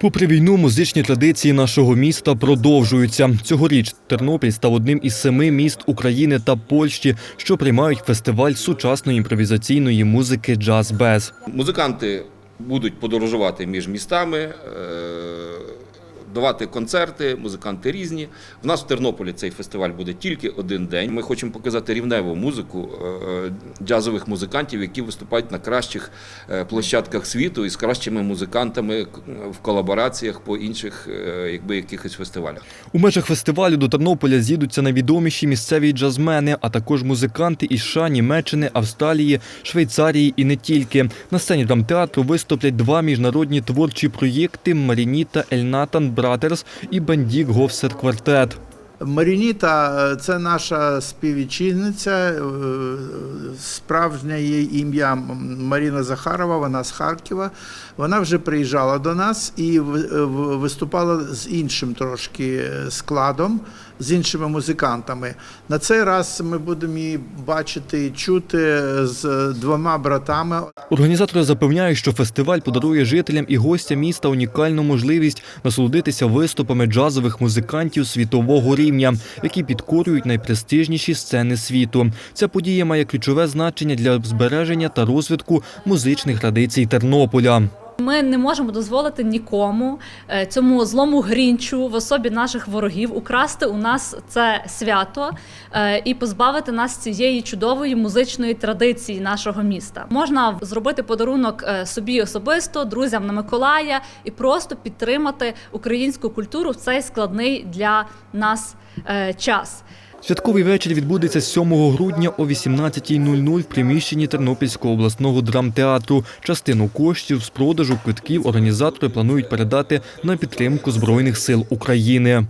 Попри війну, музичні традиції нашого міста продовжуються. Цьогоріч Тернопіль став одним із семи міст України та Польщі, що приймають фестиваль сучасної імпровізаційної музики Джаз Без. Музиканти будуть подорожувати між містами, е, давати концерти, музиканти різні. В нас в Тернополі цей фестиваль буде тільки один день. Ми хочемо показати рівневу музику е, джазових музикантів, які виступають на кращих е, площадках світу і з кращими музикантами в колабораціях по інших е, якби, якихось фестивалях. У межах фестивалю до Тернополя з'їдуться найвідоміші місцеві джазмени, а також музиканти із США, Німеччини, Австралії, Швейцарії і не тільки. На сцені драмтеатру виступлять два міжнародні творчі проєкти Марініта Ельнатан Братерс і Бендік Говсет Квартет. Марініта е, це наша співвітчизниця, е, справжнє її ім'я Маріна Захарова, вона з Харкова. Вона вже приїжджала до нас і е, виступала з іншим трошки складом, з іншими музикантами. На цей раз ми будемо її бачити і чути з двома братами. Організатори запевняють, що фестиваль подарує жителям і гостям міста унікальну можливість насолодитися виступами джазових музикантів світового рівня, які підкорюють найпрестижніші сцени світу. Ця подія має ключове значення для збереження та розвитку музичних традицій Тернополя. Ми не можемо дозволити нікому е, цьому злому грінчу в особі наших ворогів украсти у нас це свято е, і позбавити нас цієї чудової музичної традиції нашого міста. Можна зробити подарунок е, собі особисто, друзям на Миколая і просто підтримати українську культуру в цей складний для нас час. Святковий вечір відбудеться 7 грудня о 18.00 в приміщенні Тернопільського обласного драмтеатру. Частину коштів з продажу квитків організатори планують передати на підтримку Збройних сил України.